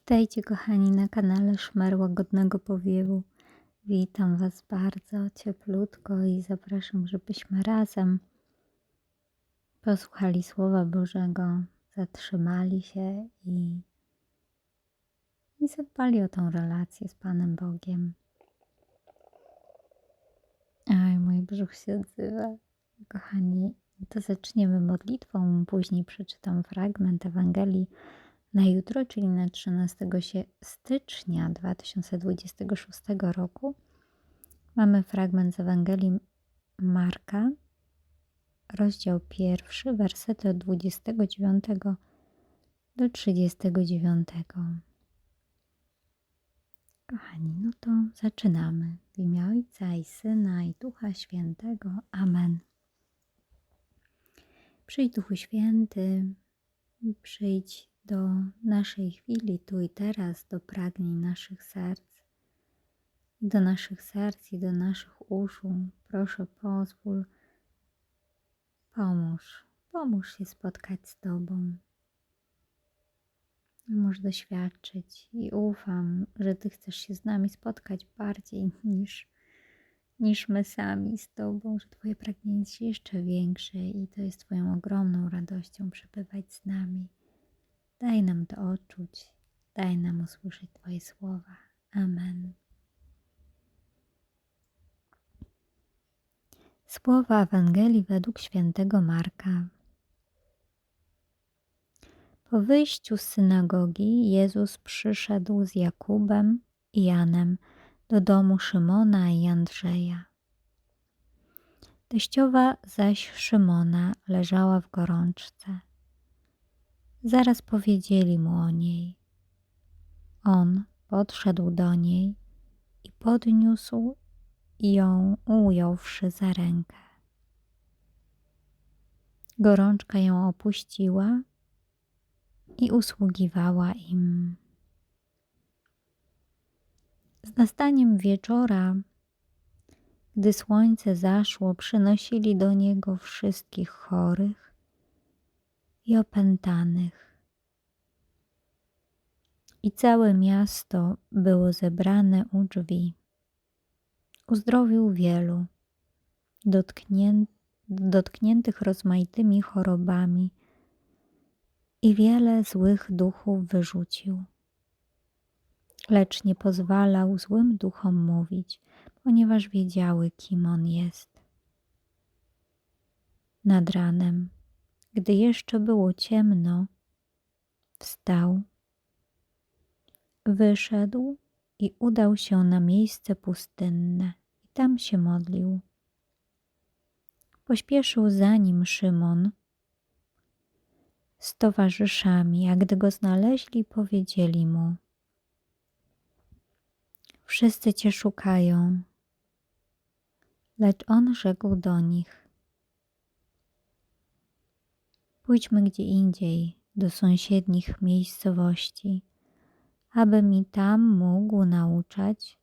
Witajcie kochani na kanale Szmer Łagodnego Powiewu. Witam Was bardzo cieplutko i zapraszam, żebyśmy razem posłuchali Słowa Bożego, zatrzymali się i, i zadbali o tą relację z Panem Bogiem. Aj, mój brzuch się odzywa. Kochani, to zaczniemy modlitwą, później przeczytam fragment Ewangelii na jutro, czyli na 13 stycznia 2026 roku, mamy fragment z Ewangelii Marka, rozdział pierwszy, wersety od 29 do 39. Kochani, no to zaczynamy. W imię Ojca i Syna i Ducha Świętego. Amen. Przyjdź Duchu Święty, przyjdź do naszej chwili, tu i teraz, do pragnień naszych serc, do naszych serc i do naszych uszu. Proszę, pozwól, pomóż, pomóż się spotkać z Tobą. Możesz doświadczyć i ufam, że Ty chcesz się z nami spotkać bardziej niż, niż my sami z Tobą, że Twoje pragnienie jest jeszcze większe i to jest Twoją ogromną radością przebywać z nami. Daj nam to odczuć, daj nam usłyszeć Twoje słowa. Amen. Słowa Ewangelii według świętego Marka. Po wyjściu z synagogi Jezus przyszedł z Jakubem i Janem do domu Szymona i Andrzeja. Teściowa zaś Szymona leżała w gorączce. Zaraz powiedzieli mu o niej. On podszedł do niej i podniósł ją, ująwszy za rękę. Gorączka ją opuściła i usługiwała im. Z nastaniem wieczora, gdy słońce zaszło, przynosili do niego wszystkich chorych i opętanych. I całe miasto było zebrane u drzwi. Uzdrowił wielu, dotknię, dotkniętych rozmaitymi chorobami i wiele złych duchów wyrzucił. Lecz nie pozwalał złym duchom mówić, ponieważ wiedziały, kim on jest. Nad ranem gdy jeszcze było ciemno, wstał, wyszedł i udał się na miejsce pustynne i tam się modlił. Pośpieszył za nim Szymon z towarzyszami, a gdy go znaleźli, powiedzieli mu: Wszyscy cię szukają. Lecz on rzekł do nich: Pójdźmy gdzie indziej, do sąsiednich miejscowości, aby mi tam mógł nauczać,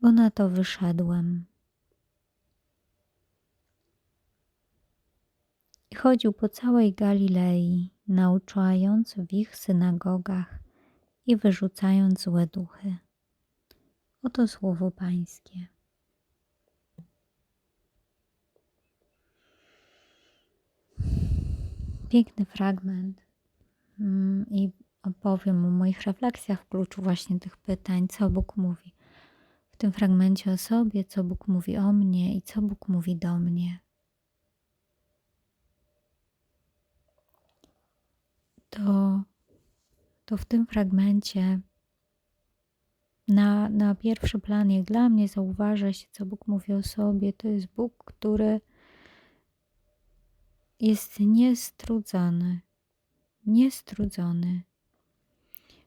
bo na to wyszedłem. I chodził po całej Galilei, nauczając w ich synagogach i wyrzucając złe duchy. Oto słowo Pańskie. Piękny fragment mm, i opowiem o moich refleksjach w kluczu właśnie tych pytań, co Bóg mówi w tym fragmencie o sobie, co Bóg mówi o mnie i co Bóg mówi do mnie. To, to w tym fragmencie na, na pierwszy plan, jak dla mnie, zauważa się, co Bóg mówi o sobie. To jest Bóg, który jest niestrudzony, niestrudzony.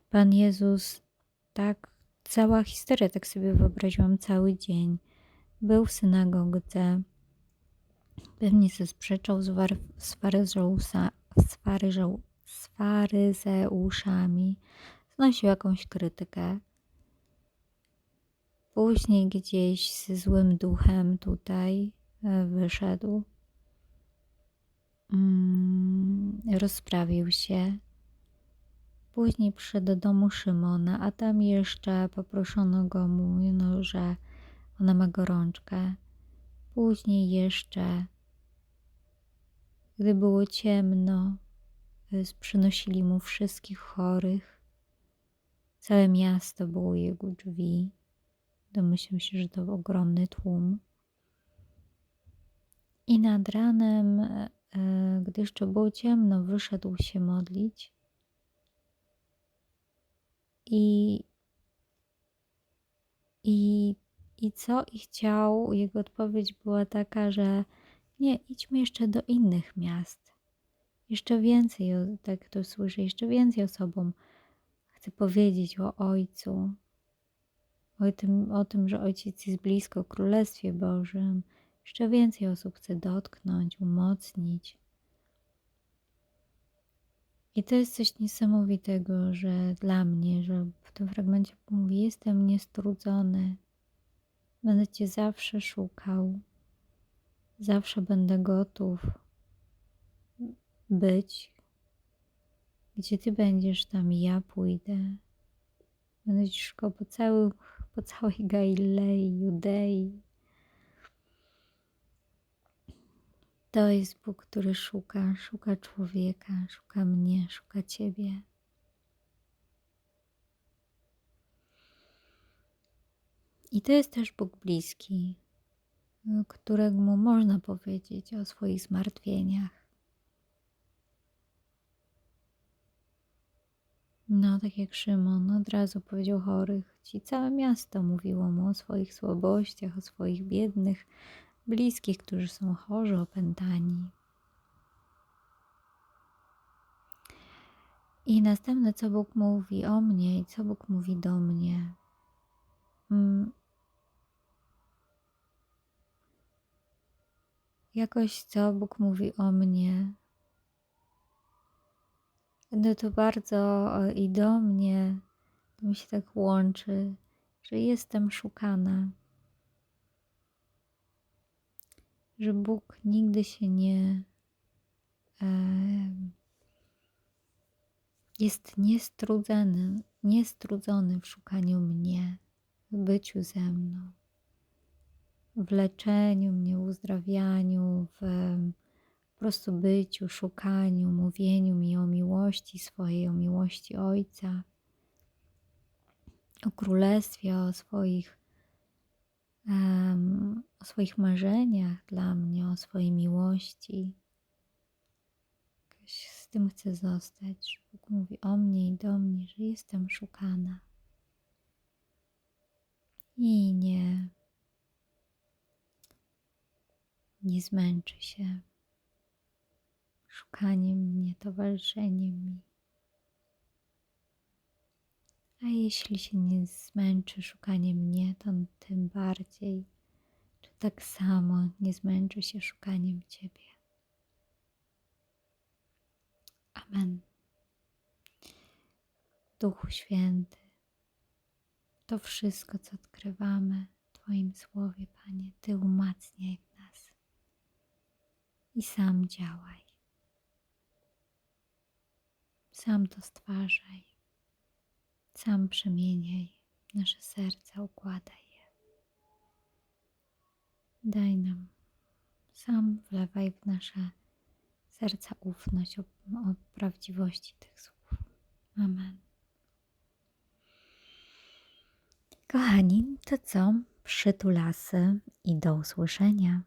Pan Jezus, tak, cała historia, tak sobie wyobraziłam cały dzień. Był w synagodze, pewnie się sprzeczał z, war, z, faryzeusa, z, faryzeu, z faryzeuszami, znosił jakąś krytykę. Później gdzieś z złym duchem tutaj e, wyszedł Mm, rozprawił się, Później przyszedł do domu Szymona, a tam jeszcze poproszono go, mówiono, że ona ma gorączkę. Później jeszcze, gdy było ciemno, y, przynosili mu wszystkich chorych. Całe miasto było u jego drzwi. Domyślam się, że to ogromny tłum. I nad ranem, gdy jeszcze było ciemno, wyszedł się modlić. I, i, I co? I chciał, jego odpowiedź była taka, że nie, idźmy jeszcze do innych miast. Jeszcze więcej, tak to słyszę, jeszcze więcej osobom chcę powiedzieć o Ojcu, o tym, o tym, że Ojciec jest blisko w Królestwie Bożym. Jeszcze więcej osób chcę dotknąć, umocnić. I to jest coś niesamowitego, że dla mnie, że w tym fragmencie mówi: Jestem niestrudzony, będę Cię zawsze szukał, zawsze będę gotów być. Gdzie Ty będziesz, tam ja pójdę. Będę Ci szukał po, całych, po całej Galilei, Judei. To jest Bóg, który szuka, szuka człowieka, szuka mnie, szuka Ciebie. I to jest też Bóg bliski, któremu można powiedzieć o swoich zmartwieniach. No, tak jak Szymon od razu powiedział chorych, ci całe miasto mówiło mu o swoich słabościach, o swoich biednych bliskich, którzy są chorzy, opętani. I następne, co Bóg mówi o mnie i co Bóg mówi do mnie. Mm. Jakoś co Bóg mówi o mnie. No to bardzo i do mnie, to mi się tak łączy, że jestem szukana że Bóg nigdy się nie e, jest niestrudzony, niestrudzony w szukaniu mnie, w byciu ze mną, w leczeniu mnie, uzdrawianiu, w po prostu byciu, szukaniu, mówieniu mi o miłości swojej, o miłości Ojca, o królestwie, o swoich um, o swoich marzeniach dla mnie, o swojej miłości. Jakoś z tym chcę zostać, Bóg mówi o mnie i do mnie, że jestem szukana. I nie, nie zmęczy się szukaniem mnie, towarzyszeniem mi. A jeśli się nie zmęczy szukaniem mnie, to bardziej, czy tak samo nie zmęczy się szukaniem Ciebie. Amen. Duchu Święty, to wszystko, co odkrywamy w Twoim Słowie, Panie, Ty umacniaj w nas i sam działaj. Sam to stwarzaj. Sam przemieniaj nasze serca, układaj. Daj nam, sam wlewaj w nasze serca ufność o, o prawdziwości tych słów. Amen. Kochani, to co? Przytulasy i do usłyszenia.